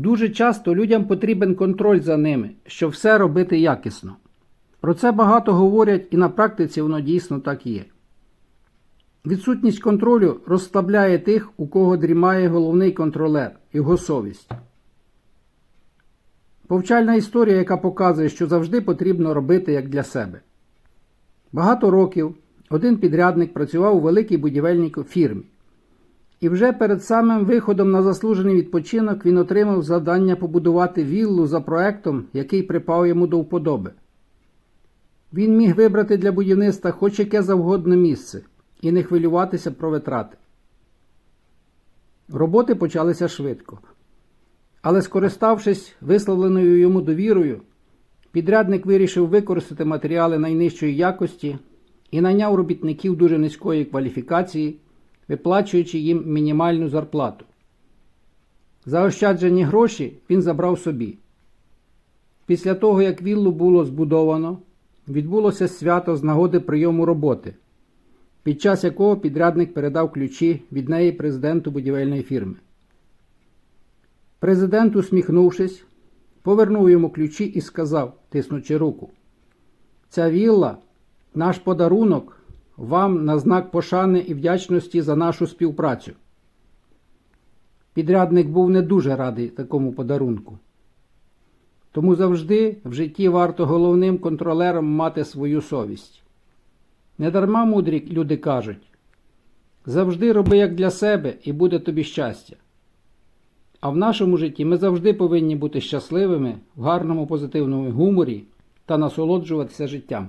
Дуже часто людям потрібен контроль за ними, щоб все робити якісно. Про це багато говорять і на практиці воно дійсно так є. Відсутність контролю розслабляє тих, у кого дрімає головний контролер, його совість. Повчальна історія, яка показує, що завжди потрібно робити як для себе. Багато років один підрядник працював у великій будівельній фірмі. І вже перед самим виходом на заслужений відпочинок він отримав завдання побудувати віллу за проектом, який припав йому до вподоби. Він міг вибрати для будівництва хоч яке завгодно місце і не хвилюватися про витрати. Роботи почалися швидко. Але, скориставшись висловленою йому довірою, підрядник вирішив використати матеріали найнижчої якості і найняв робітників дуже низької кваліфікації, виплачуючи їм мінімальну зарплату. Заощаджені гроші він забрав собі. Після того, як віллу було збудовано, відбулося свято з нагоди прийому роботи, під час якого підрядник передав ключі від неї президенту будівельної фірми. Президент, усміхнувшись, повернув йому ключі і сказав, тиснучи руку: Ця вілла наш подарунок вам на знак пошани і вдячності за нашу співпрацю. Підрядник був не дуже радий такому подарунку. Тому завжди в житті варто головним контролером мати свою совість. Недарма мудрі люди кажуть завжди роби як для себе і буде тобі щастя. А в нашому житті ми завжди повинні бути щасливими в гарному позитивному гуморі та насолоджуватися життям.